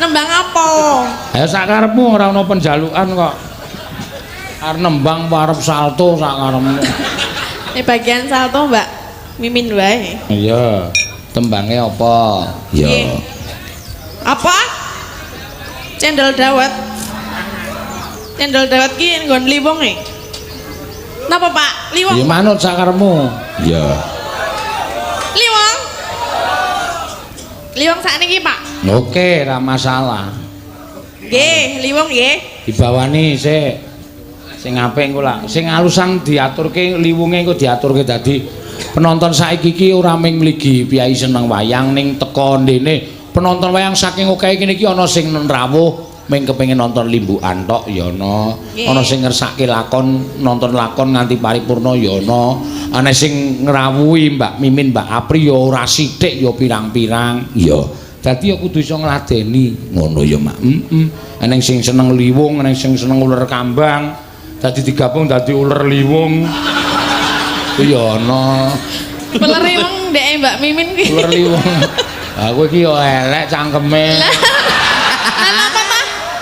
Nembang apa? Ayo sak karepmu ora ana penjalukan kok. Arep nembang arep salto sak karepmu. Ini bagian salto, Mbak. Mimin wae. Iya. Tembange apa? Iya. Apa? Cendol dawet. Cendol dawet ki nggon liwong e. Napa, Pak? Liwong. Ya manut sak karepmu. Iya. Liwong. Liwong sakniki, Pak. Oke, ora masalah. Nggih, liwong nggih. Dibawani sik. Sing apik engko lah. Sing alusan diaturke liwunge engko diaturke dadi penonton saiki iki ora ming mligi piyai seneng wayang ning teko ndene penonton wayang saking akeh kene iki ana sing rawuh ming kepengin nonton limbukan tok ya ana. Ana sing ngersake lakon nonton lakon nganti paripurna ya ana. Ana sing ngrawuhi Mbak Mimin Mbak Apri ya ora sithik ya pirang-pirang. Iya. Dadi ya kudu iso ngladeni. Ngono ya, Mak. Heeh. Ana sing seneng liwung, ana sing seneng uler kambang. Dadi digabung dadi uler liwung. Ya ana. Uler liwong ndek Mbak Mimin ki. Uler liwung. Ha kowe iki ya elek cangkeme.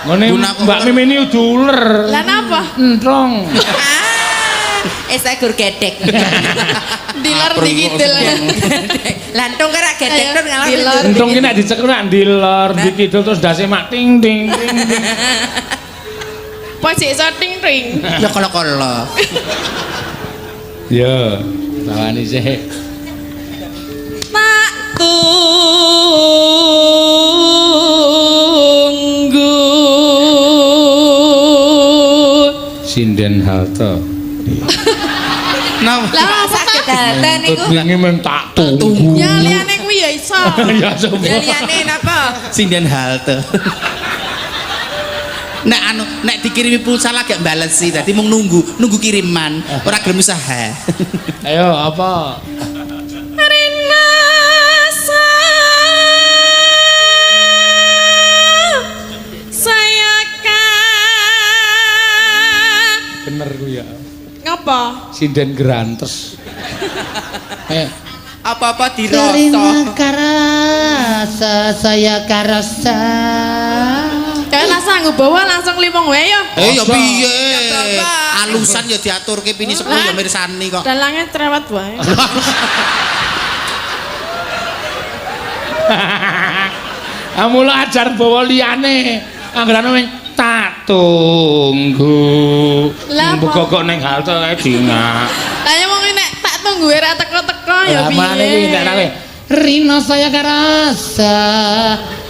Pak? Ngene Mbak Mimin iki udah uler. Lah napa? Entrong. Eh saya gur gedek. Dilar dikidul. Lantung kira gedek Ayo, tur ngalor. dilor. Entrong ki nek dicekel nek dilor, dikidul terus dase mak ting ting ting. Pojok iso ting ting. Ya kala-kala. Ya, tawani sih. Tak tunggu. Halte. Nah, Lah sakit tak? hati niku. Wingi men tak tunggu. Ya liyane kuwi ya iso. Ya. Ya liyane napa? sinden halte. Nek anu nek dikirimi pulsa lagi gak balesi dadi mung nunggu, nunggu kiriman, ora gelem usaha. Ayo apa? Sinden gerantes. Eh, Apa-apa Terima dirasa. karasa saya karasa kayak sanggup bawa langsung limong wae ya Eh ya piye? Alusan ya diaturke pini sepuluh ya mirsani kok. dalangnya cerewet wae kamu lah ajar bawa liyane. Anggerane tak tunggu. Lah? Buka kok ning halte kae dingak. Tanya mau nek tak tunggu ora teko-teko ya Lah mana iki piye tak nang Rino saya karasa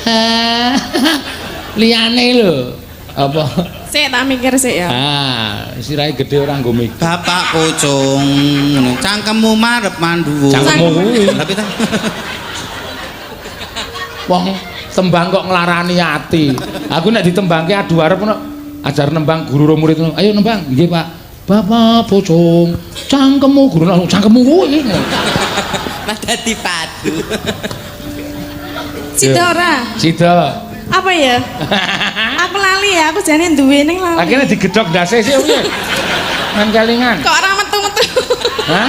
liyane lho. Apa? sik tak mikir sik ya Ah, sirahe gede ora nggo mikir. Bapak pocong, cangkemmu marep mandu. Cangkemmu kuwi. Tapi ta. Wong tembang kok nglarani ati. Aku nek ditembangke adu arep ngono ajar nembang guru murid ngono. Ayo nembang. Nggih, Pak. Bapak pocong, cangkemmu guru langsung cangkemmu kuwi. Mas dadi padu. Sida ora Sida. apa ya aku lali ya aku jane duwe ning lali Akhirnya digedok dase sih? Nang kelingan. kok ora metu-metu Hah?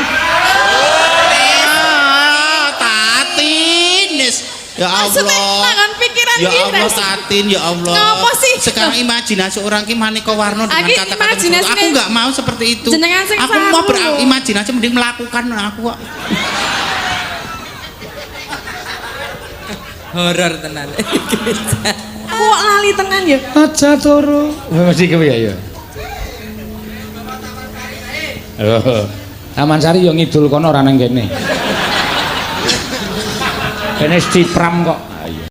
Ya Allah. tangan pikiran Ya kita Allah Tatin, ya Allah. Ngapa sih? Sekarang imajinasi orang ki maneka warna dengan kata-kata. Aku nih. nggak mau seperti itu. Jenengan sing Aku mau berimajinasi mending melakukan aku kok. Horor tenan. kok lali tenan ya Aja turu. Mesti kepiye ya? Loh. Taman Sari yo ngidul kono ora nang kene. Kene stipram kok.